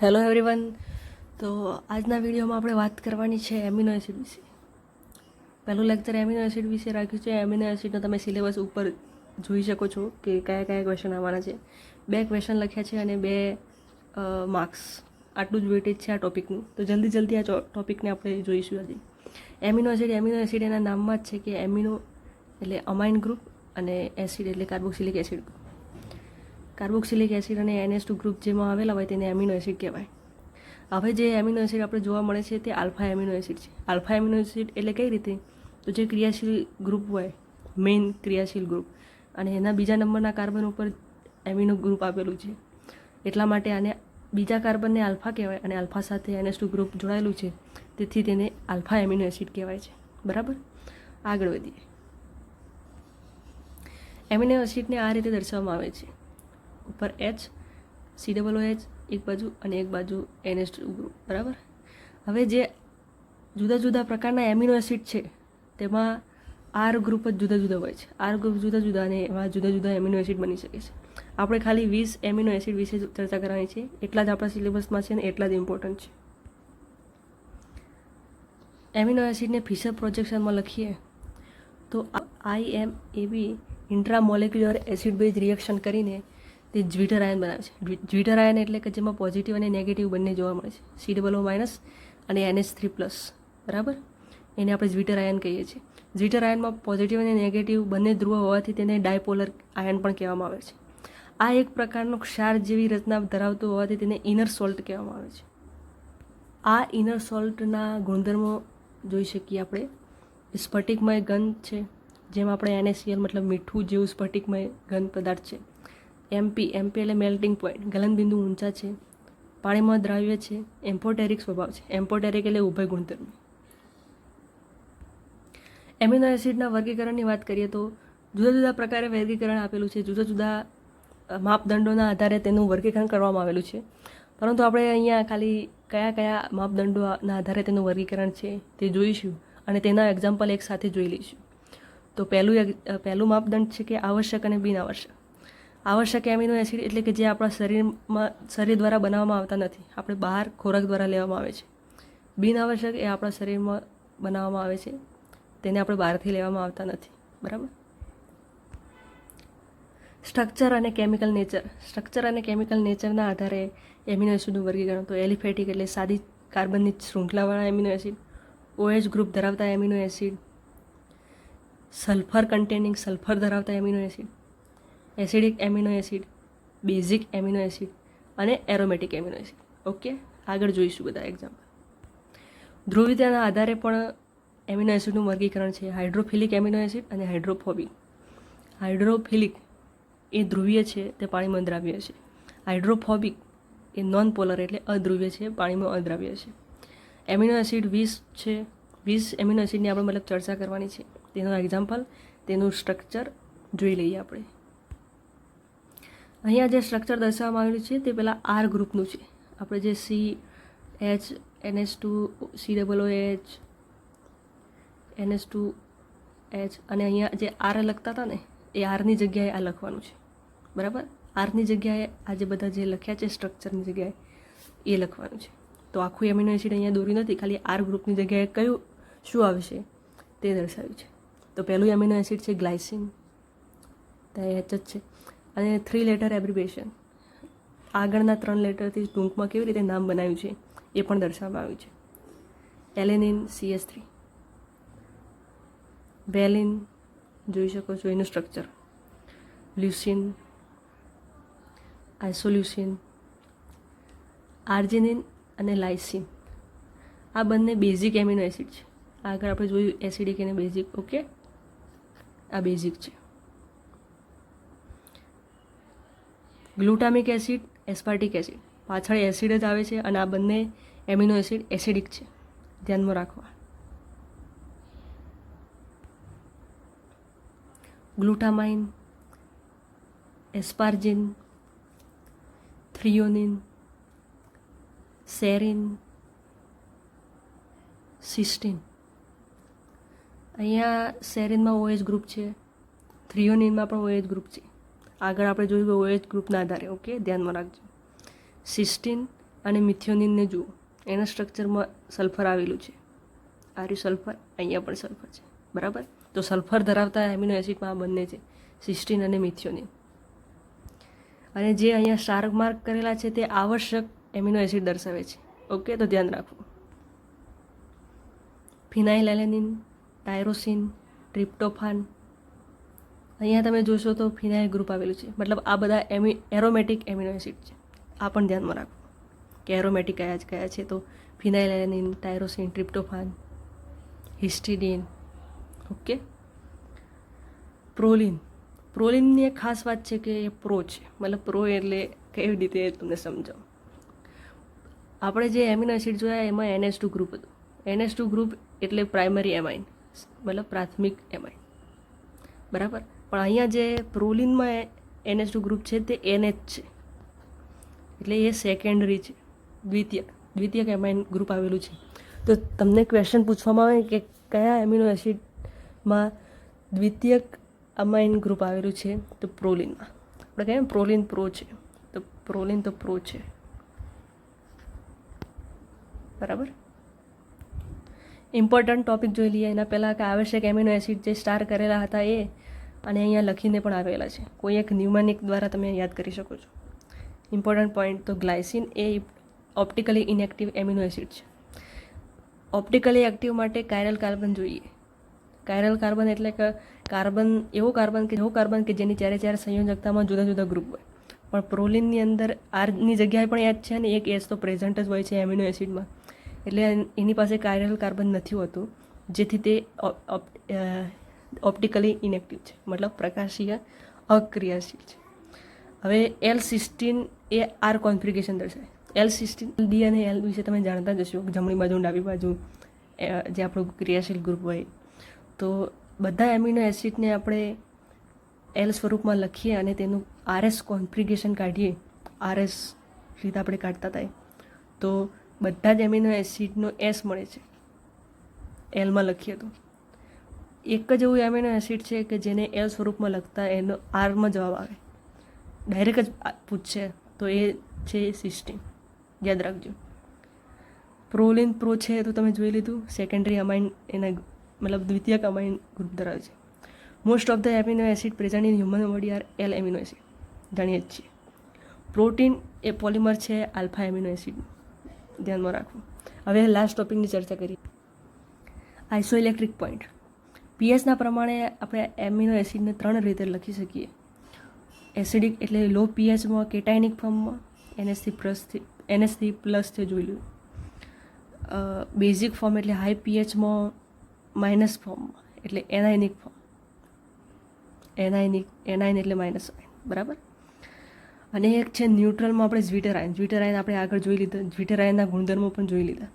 Hello everyone તો આજના વિડીયોમાં આપણે વાત કરવાની છે એમિનો એસિડ વિશે. પહેલું લેક્ચર એમિનો એસિડ વિશે રાખ્યું છે. એમિનો એસિડનો તમે સિલેબસ ઉપર જોઈ શકો છો કે કયા કયા ક્વેશ્ચન આવવાના છે. બે ક્વેશ્ચન લખ્યા છે અને બે માર્ક્સ આટલું જ વેટેજ છે આ ટોપિકનું તો જલ્દી જલ્દી આ ટોપિકને આપણે જોઈશું આજે. એમિનો એસિડ એમિનો એસિડ એના નામમાં જ છે કે એમિનો એટલે અમાઇન ગ્રુપ અને એસિડ એટલે carboxylic acid group carboxylic acid અને એનએસ ટુ ગ્રુપ જેમાં આવેલા હોય તેને એમિનો એસિડ કહેવાય. હવે જે એમિનો એસિડ આપણે જોવા મળે છે તે આલ્ફા એમિનો એસિડ છે. આલ્ફા એમિનો એસિડ એટલે કઈ રીતે? તો જે ક્રિયાશીલ ગ્રુપ હોય, મેઇન ક્રિયાશીલ ગ્રુપ, અને એના બીજા નંબરના કાર્બન ઉપર એમિનો ગ્રુપ આપેલું છે. એટલા માટે આને બીજા કાર્બનને આલ્ફા કહેવાય અને આલ્ફા સાથે એનએસ ટુ ગ્રુપ જોડાયેલું છે. તેથી તેને આલ્ફા એમિનો એસિડ કહેવાય છે. બરાબર? આગળ વધીએ. એમિનો એસિડને આ રીતે દર્શાવવામાં આવે છે. ઉપર એચ સી ડબલ એચ એક બાજુ અને એક બાજુ એનએસ બરાબર? હવે જે જુદા જુદા પ્રકારના એમિનો એસિડ છે, તેમાં આર ગ્રુપ જ જુદા જુદા હોય છે. આર ગ્રુપ જુદા જુદા અને એમાં જુદા જુદા એમિનો એસિડ બની શકે છે. આપણે ખાલી વીસ એમિનો એસિડ વિશે ચર્ચા કરવાની છે. એટલા જ આપણા સિલેબસમાં છે ને એટલા જ ઇમ્પોર્ટન્ટ છે. એમિનો એસિડને ફિશર પ્રોજેક્શનમાં લખીએ, તો I am AB intramolecular acid base reaction કરીને તે જ્વિટર આયન બનાવે છે. જ્વિટર આયન એટલે કે જેમાં પોઝિટિવ અને નેગેટિવ બંને જોવા મળે છે. સી ડબલ ઓ માઇનસ અને એનએચ થ્રી પ્લસ બરાબર? એને આપણે જ્વિટર આયન કહીએ છીએ. જ્વિટર આયનમાં પોઝિટિવ અને નેગેટિવ બંને ધ્રુવ હોવાથી તેને ડાયપોલર આયન પણ કહેવામાં આવે છે. આ એક પ્રકારનો ક્ષાર જેવી રચના ધરાવતું હોવાથી તેને ઇનર સોલ્ટ કહેવામાં આવે છે. આ ઇનર સોલ્ટના ગુણધર્મો જોઈ શકીએ આપણે. સ્ફટિકમય ગંધ છે, જેમ આપણે એનએસીએલ મતલબ મીઠું જેવું સ્ફટિકમય ગંધ પદાર્થ છે. એમપી એમપી એટલે મેલ્ટિંગ પોઈન્ટ ગલનબિંદુ ઊંચા છે, પાણીમાં દ્રાવ્ય છે એમ્પોટેરિક સ્વભાવ છે. એમ્પોટેરિક એટલે ઉભય ગુણધર્મ. એમિનો એસિડના વર્ગીકરણની વાત કરીએ તો જુદા જુદા પ્રકારે વર્ગીકરણ આપેલું છે. જુદા જુદા માપદંડોના આધારે તેનું વર્ગીકરણ કરવામાં આવેલું છે. પરંતુ આપણે અહીંયા ખાલી કયા કયા માપદંડોના આધારે તેનું વર્ગીકરણ છે તે જોઈશું અને તેના એક્ઝામ્પલ એક સાથે જોઈ લઈશું. તો પહેલું પહેલું માપદંડ છે કે આવશ્યક અને બિન આવશ્યક એમિનો એસિડ એટલે કે જે આપણા શરીરમાં, શરીર દ્વારા બનાવવામાં આવતા નથી. આપણે બહાર ખોરાક દ્વારા લેવામાં આવે છે. બિન આવશ્યક એ આપણા શરીરમાં બનાવવામાં આવે છે. તેને આપણે બહારથી લેવામાં આવતા નથી. બરાબર? સ્ટ્રક્ચર અને કેમિકલ નેચર. સ્ટ્રક્ચર અને કેમિકલ નેચરના આધારે એમિનો એસિડનું વર્ગીકરણ. તો એલિફેટિક એટલે સાદી કાર્બનની શૃંખલાવાળા એમિનો એસિડ, ઓએચ ગ્રુપ ધરાવતા amino acid, sulphur containing sulphur ધરાવતા amino acid acidic amino acid, basic amino acid અને એરોમેટિક એમિનો એસિડ. ઓકે? આગળ જોઈશું બધા એક્ઝામ્પલ ધ્રુવીયતાના આધારે પણ એમિનો એસિડનું વર્ગીકરણ છે. હાઇડ્રોફિલિક એમિનો એસિડ અને હાઇડ્રોફોબિક. હાઇડ્રોફિલિક એ ધ્રુવીય છે, તે પાણીમાં દ્રાવ્ય છે. હાઇડ્રોફોબિક એ નોન પોલર એટલે અધ્રુવ્ય છે, પાણીમાં અદ્રાવ્ય છે. એમિનો એસિડ વીસ છે. વીસ એમિનો એસિડની આપણે મતલબ ચર્ચા કરવાની છે. તેનું એક્ઝામ્પલ તેનું સ્ટ્રક્ચર જોઈ લઈએ આપણે. અહીંયા જે સ્ટ્રક્ચર દર્શાવવામાં આવ્યું છે તે પહેલાં આર ગ્રુપનું છે. આપણે જે C H NH two C double O H NH two H અને અહીંયા જે આર લખતા હતા ને, એ આરની જગ્યાએ આ લખવાનું છે. બરાબર? આરની જગ્યાએ આ જે બધા જે લખ્યા છે સ્ટ્રક્ચરની જગ્યાએ, એ લખવાનું છે. તો આખું એમિનો એસિડ અહીંયા દોર્યું નથી, ખાલી આર ગ્રુપની જગ્યાએ કયું, શું આવશે? તે દર્શાવ્યું છે. તો પહેલું એમિનો એસિડ છે ગ્લાયસિન ત્યાં એચ જ છે. અને થ્રી લેટર એબ્રિવેશન આગળના ત્રણ લેટરથી ટૂંકમાં કેવી રીતે નામ બનાવ્યું છે એ પણ દર્શાવવામાં આવ્યું છે. એલેનિન સીએસ થ્રી વેલિન જોઈ શકો છો એનું સ્ટ્રક્ચર લ્યુસિન આઇસોલ્યુસિન આર્જિનિન અને લાઇસિન આ બંને બેઝિક એમિનો એસિડ છે. આગળ આપણે જોયું એસિડિક અને બેઝિક ઓકે આ બેઝિક છે. Glutamic acid, aspartic acid. પાછળ એસિડ જ આવે છે અને આ બંને એમિનો એસિડ એસિડિક છે. ધ્યાનમાં રાખવા. Glutamine, asparagine threonine serine, cysteine. અહીંયા સેરિનમાં ઓએચ ગ્રુપ છે થ્રિયોનિનમાં પણ ઓએચ ગ્રુપ છે. આગળ આપણે જોયું ઓએચ ગ્રુપના આધારે, ઓકે, ધ્યાનમાં રાખજો. સિસ્ટીન અને મિથિયોનિનને જુઓ. એના સ્ટ્રક્ચરમાં સલ્ફર આવેલું છે. આર્યુ સલ્ફર અહીંયા પણ સલ્ફર છે. બરાબર? તો સલ્ફર ધરાવતા એમિનો એસિડમાં આ બંને છે. સિસ્ટીન અને મિથિયોનિન. અને જે અહીંયા સ્ટાર માર્ક કરેલા છે, તે આવશ્યક એમિનો એસિડ દર્શાવે છે. ઓકે, તો ધ્યાન રાખવું ફિનાઇલ એલેનિન ટાયરોસિન ટ્રિપ્ટોફાન અહીંયા તમે જોશો તો ફિનાઇલ ગ્રુપ આવેલું છે. મતલબ આ બધા એમી, એરોમેટિક એમિનો એસિડ છે. આ પણ ધ્યાનમાં રાખો. કે એરોમેટિક કયા જ કયા છે તો ફિનાઇલ ફિનાઇલેનિન tyrosine, tryptophan, histidine, okay? Proline. પ્રોલિનની એક ખાસ વાત છે કે એ પ્રો છે. મતલબ પ્રો એટલે કેવી રીતે તમને સમજાવું. આપણે જે એમિનો એસિડ જોયા એમાં એનએસ ટુ ગ્રુપ હતું. એનએસ ટુ ગ્રુપ એટલે પ્રાઇમરી એમાઇન. મતલબ પ્રાથમિક એમાઇન. બરાબર? પણ અહીંયા જે પ્રોલિનમાં એનએચ ટુ ગ્રુપ છે તે એનએચ છે. એટલે એ સેકન્ડરી છે. દ્વિતીય દ્વિતીયક એમાઇન ગ્રુપ આવેલું છે. તો તમને ક્વેશ્ચન પૂછવામાં આવે કે કયા એમિનો એસિડમાં દ્વિતીયક અમાઇન ગ્રુપ આવેલું છે? તો પ્રોલિનમાં. આપણે કહીએ ને પ્રોલિન પ્રો છે. તો પ્રોલિન તો પ્રો છે. બરાબર? ઇમ્પોર્ટન્ટ ટોપિક જોઈ લઈએ. એના પહેલાં કે આવશ્યક એમિનો એસિડ જે સ્ટાર કરેલા હતા એ અને અહીંયા લખીને પણ આવેલા છે. કોઈ એક ન્યુમેનિક દ્વારા તમે યાદ કરી શકો છો. ઇમ્પોર્ટન્ટ પોઈન્ટ તો ગ્લાયસિન એ ઓપ્ટિકલી ઇનએક્ટિવ એમિનો એસિડ છે. ઓપ્ટિકલી એક્ટિવ માટે કાયરલ કાર્બન જોઈએ. કાયરલ કાર્બન એટલે કે કાર્બન એવો કાર્બન કે, એવો કાર્બન કે જેની ચારે ચારે સંયોજકતામાં જુદા જુદા ગ્રુપ હોય. પણ પ્રોલિનની અંદર આરની જગ્યાએ પણ એચ છે અને એક એચ તો પ્રેઝન્ટ જ હોય છે એમિનો એસિડમાં એટલે એની પાસે કાયરલ કાર્બન નથી હોતું. જેથી તે ઓપ્ટિકલી ઇનેક્ટિવ છે. મતલબ પ્રકાશીય અક્રિયાશીલ છે. હવે એલ સિસ્ટીન એ આર કોન્ફિગરેશન દર્શાવે એલ સિસ્ટીન ડી અને એલ વિશે તમે જાણતા જ હશો જમણી બાજુ ડાબી બાજુ જે આપણું ક્રિયાશીલ ગ્રુપ હોય. તો બધા એમિનો એસિડને આપણે એલ સ્વરૂપમાં લખીએ અને તેનું આરએસ કોન્ફિગરેશન કાઢીએ. આરએસ રીતે આપણે કાઢતા થાય. તો બધા જ એમિનો એસિડનો એસ મળે છે. એલમાં લખીએ તો. એક જ એવું એમિનો એસિડ છે કે જેને એલ સ્વરૂપમાં લખતા એનો આરમાં જવાબ આવે. ડાયરેક્ટ જ પૂછશે તો એ છે સિસ્ટીન. યાદ રાખજો. પ્રોલિન પ્રો છે તો તમે જોઈ લીધું. સેકન્ડરી અમાઇન એના મતલબ દ્વિતીયક અમાઇન ગ્રુપ ધરાવે છે. Most of the amino acid present in human body are L amino acid જાણીએ જ છીએ. પ્રોટીન એ પોલિમર છે આલ્ફા એમિનો એસિડ ધ્યાનમાં રાખવું હવે લાસ્ટ ટોપિકની ચર્ચા કરીએ. આઇસો ઇલેક્ટ્રિક પોઈન્ટ પીએચના પ્રમાણે આપણે એમિનો એસિડને ત્રણ રીતે લખી શકીએ. એસિડિક એટલે લો પીએચમાં કેટાઇનિક ફોર્મમાં એનએસથી પ્લસથી એનએસથી પ્લસથી જોઈ લ્યું. બેઝિક ફોર્મ એટલે હાઈ પીએચમાં માઇનસ ફોર્મમાં એટલે એનાઇનિક ફોર્મ એનાઇનિક એનાઇન એટલે માઇનસ આયન બરાબર? અને એક છે ન્યુટ્રલમાં આપણે જ્વિટરાયન જ્વિટરાયન આપણે આગળ જોઈ લીધા. જ્વિટરાયનના ગુણધર્મો પણ જોઈ લીધા.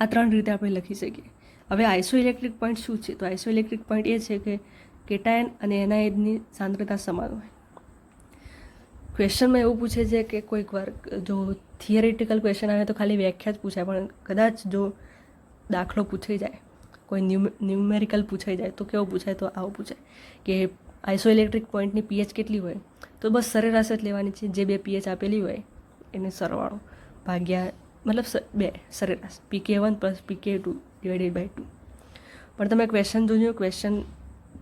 આ ત્રણ રીતે આપણે લખી શકીએ. હવે આઈસો ઇલેક્ટ્રિક પોઈન્ટ શું છે? તો આઇસો ઇલેક્ટ્રિક પોઈન્ટ એ છે કે કેટાયન અને એનાયનની સાંદ્રતા સમાન હોય. ક્વેશ્ચનમાં એવું પૂછે છે કે કોઈક વાર જો થિયરિટિકલ ક્વેશ્ચન આવે તો ખાલી વ્યાખ્યા જ પૂછાય, પણ કદાચ જો દાખલો પૂછાઈ જાય, કોઈ ન્યુમેરિકલ પૂછાઈ જાય, તો કેવો પૂછાય? તો આવું પૂછાય કે આઈસો ઇલેક્ટ્રિક પોઈન્ટની પીએચ કેટલી હોય? તો બસ સરેરાશ જ લેવાની છે, જે બે પીએચ આપેલી હોય એને સરવાળો ભાગ્યા, મતલબ બે, સરેરાશ. PK one plus pK two divided by two પણ તમે ક્વેશ્ચન જોજો ક્વેશ્ચન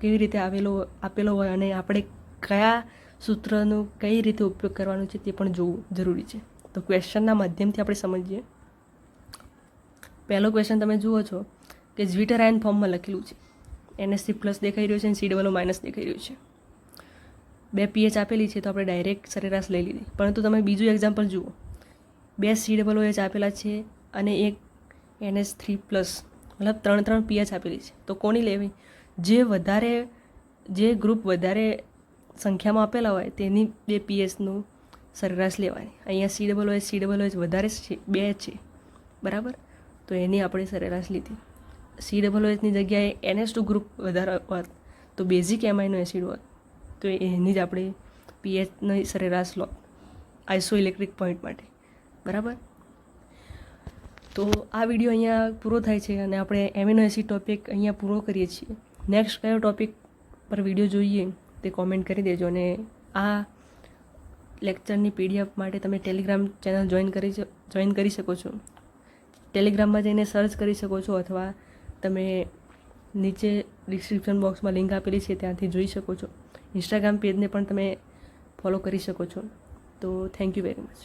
કેવી રીતે આવેલો, આપેલો હોય અને આપણે કયા સૂત્રનો કઈ રીતે ઉપયોગ કરવાનો છે તે પણ જોવું જરૂરી છે. તો ક્વેશ્ચનના માધ્યમથી આપણે સમજીએ. પહેલો ક્વેશ્ચન તમે જુઓ છો કે જ્વિટર આયન ફોર્મમાં લખેલું છે. એનએસસી પ્લસ દેખાઈ રહ્યું છે અને સી ડબલ માઇનસ દેખાઈ રહ્યું છે. બે પીએચ આપેલી છે તો આપણે ડાયરેક્ટ સરેરાશ લઈ લીધી. પરંતુ તમે બીજું એક્ઝામ્પલ જુઓ. બે સી ડબલ એચ આપેલા છે અને એક એનએસ થ્રી પ્લસ મતલબ ત્રણ ત્રણ પીએચ આપેલી છે. તો કોની લેવી? જે વધારે, જે ગ્રુપ વધારે સંખ્યામાં આપેલા હોય તેની બે પીએચનું સરેરાશ લેવાની. અહીંયા C double H C double H વધારે છે, બે છે. બરાબર? તો એની આપણે સરેરાશ લીધી. સી ડબલ ઓએચની જગ્યાએ એનએસ ટુ ગ્રુપ વધારે હોત, તો બેઝિક એમાઇનો એસિડ હોત, તો એની જ આપણે પીએચની સરેરાશ લો આઇસો ઇલેક્ટ્રિક પોઈન્ટ માટે. બરાબર? તો આ વીડિયો અહીંયા પૂરો થાય છે અને આપણે એમિનો એસિડ ટોપિક અહીંયા પૂરો કરીએ છીએ. નેક્સ્ટ કયો ટોપિક પર વીડિયો જોઈએ તે કોમેન્ટ કરી દેજો અને આ લેક્ચરની પીડીએફ માટે તમે ટેલિગ્રામ ચેનલ જોઈન કરી જોઈન કરી શકો છો. ટેલિગ્રામમાં જઈને સર્ચ કરી શકો છો અથવા તમે નીચે ડિસ્ક્રિપ્શન બોક્સમાં લિંક આપેલી છે ત્યાંથી જોઈ શકો છો. ઇન્સ્ટાગ્રામ પેજને પણ તમે ફોલો કરી શકો છો. તો થેન્ક યુ વેરી મચ